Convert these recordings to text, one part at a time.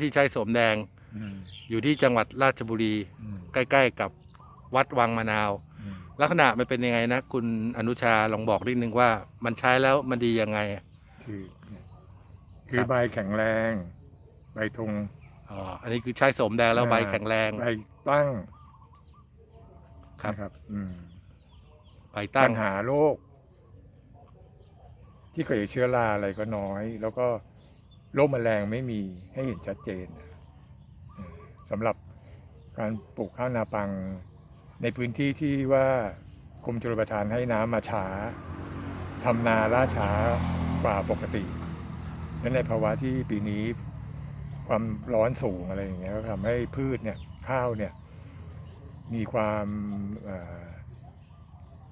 ที่ใช้โสมแดง อืมอยู่ที่จังหวัดราชบุรี อืม ใกล้ ๆ กับวัดวังมะนาว อืม ลักษณะมันเป็นยังไงนะ คุณอนุชาลองบอกนิดนึงว่ามันใช้แล้วมันดียังไง คือเนี่ยคือใบแข็งแรง ใบธง อ๋อ อันนี้คือใช้โสมแดงแล้วอ่า ใบแข็งแรง ใบตั้งครับ นะครับ อืมใบตั้ปัง ญหาโรคที่เกิดจากเชื้อราอะไรก็น้อย แล้วก็ โรคแมลงไม่มีให้เห็นชัดเจนสำหรับการปลูกข้าวนาปังในพื้นที่ที่ว่ากรมชลประทานให้น้ำมาช้าทำนาล่าช้ากว่าปกติและในภาวะที่ปีนี้ความร้อนสูงอะไรอย่างเงี้ยก็ทำให้พืชเนี่ยข้าวเนี่ยมีความ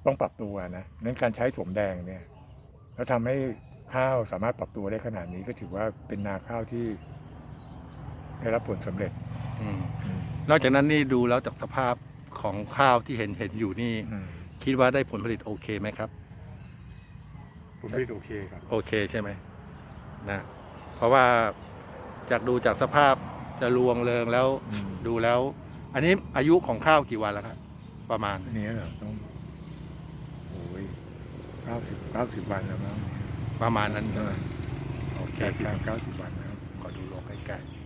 ต้องปรับตัวนะนั้นการใช้สวมแดงเนี่ยแล้วทำให้ ข้าวสามารถปรับตัวได้ขนาดนี้ก็ถือว่าเป็นนาข้าวที่ได้รับผลสำเร็จอืมนอกจากนั้นนี่ดูแล้วจากสภาพของข้าวที่เห็นเห็นอยู่นี่อืมคิดว่าได้ผลผลิตโอเคไหมครับผมผลิตโอเคครับ โอเคใช่ไหมนะเพราะว่าจากดูจากสภาพจะรวงเริงแล้วอืมดูแล้ว อันนี้อายุของข้าวกี่วันแล้วครับประมาณอันนี้เหรอต้องโอ้ยเก้าสิบเก้าสิบวันแล้วมั้ง ประมาณนั้นเอใช่ไหมอโอเคแปดสิบเก้าสิบวันแล้วขอดูโลกใกล้ๆ